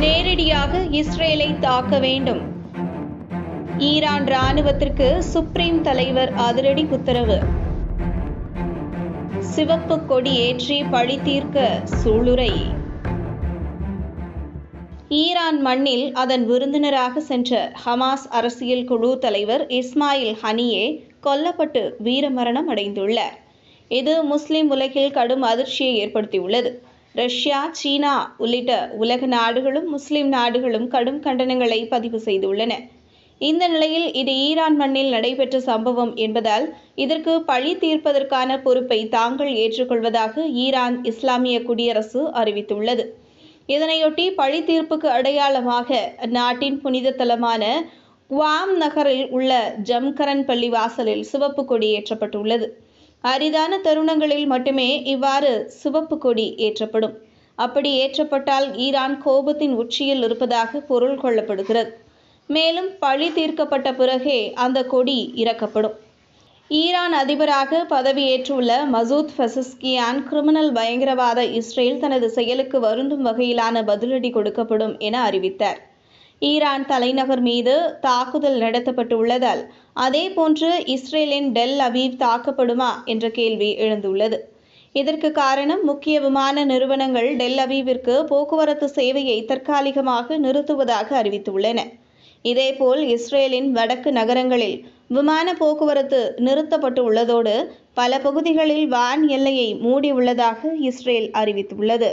நேரடியாக இஸ்ரேலை தாக்க வேண்டும். ஈரான் ராணுவத்திற்கு சுப்ரீம் தலைவர் அதிரடி உத்தரவு. சிவப்பு கொடி ஏற்றி பழி தீர்க்க சூளுரை. ஈரான் மண்ணில் அதன் விருந்தினராக சென்ற ஹமாஸ் அரசியல் குழு தலைவர் இஸ்மாயில் ஹனியே கொல்லப்பட்டு வீரமரணம் அடைந்துள்ளார். இது முஸ்லிம் உலகில் கடும் அதிர்ச்சியை ஏற்படுத்தியுள்ளது. ரஷ்யா சீனா உள்ளிட்ட உலக நாடுகளும் முஸ்லிம் நாடுகளும் கடும் கண்டனங்களை பதிவு செய்துள்ளன. இந்த நிலையில் இது ஈரான் மண்ணில் நடைபெற்ற சம்பவம் என்பதால் இதற்கு பழி தீர்ப்பதற்கான பொறுப்பை தாங்கள் ஏற்றுக்கொள்வதாக ஈரான் இஸ்லாமிய குடியரசு அறிவித்துள்ளது. இதனையொட்டி பழி தீர்ப்புக்கு அடையாளமாக நாட்டின் புனித தலமான குவாம் நகரில் உள்ள ஜம்கரன் பள்ளி வாசலில் சிவப்பு கொடி ஏற்றப்பட்டுள்ளது. அரிதான தருணங்களில் மட்டுமே இவ்வாறு சிவப்பு கொடி ஏற்றப்படும். அப்படி ஏற்றப்பட்டால் ஈரான் கோபத்தின் உச்சியில் இருப்பதாக பொருள் கொள்ளப்படுகிறது. மேலும் பழி தீர்க்கப்பட்ட பிறகே அந்த கொடி இறக்கப்படும். ஈரான் அதிபராக பதவியேற்றுள்ள மசூத் ஃபசஸ்கியான் கிரிமினல் பயங்கரவாத இஸ்ரேல் தனது செயலுக்கு வருந்தும் வகையிலான பதிலடி கொடுக்கப்படும் என அறிவித்தார். ஈரான் தலைநகர் மீது தாக்குதல் நடத்தப்பட்டுள்ளதால் அதேபோன்று இஸ்ரேலின் டெல் அவீவ் தாக்கப்படுமா என்ற கேள்வி எழுந்துள்ளது. இதற்கு காரணம் முக்கிய விமான நிறுவனங்கள் டெல் அவீவிற்கு போக்குவரத்து சேவையை தற்காலிகமாக நிறுத்துவதாக அறிவித்துள்ளன. இதேபோல் இஸ்ரேலின் வடக்கு நகரங்களில் விமான போக்குவரத்து நிறுத்தப்பட்டு உள்ளதோடு பல பகுதிகளில் வான் எல்லையை மூடியுள்ளதாக இஸ்ரேல் அறிவித்துள்ளது.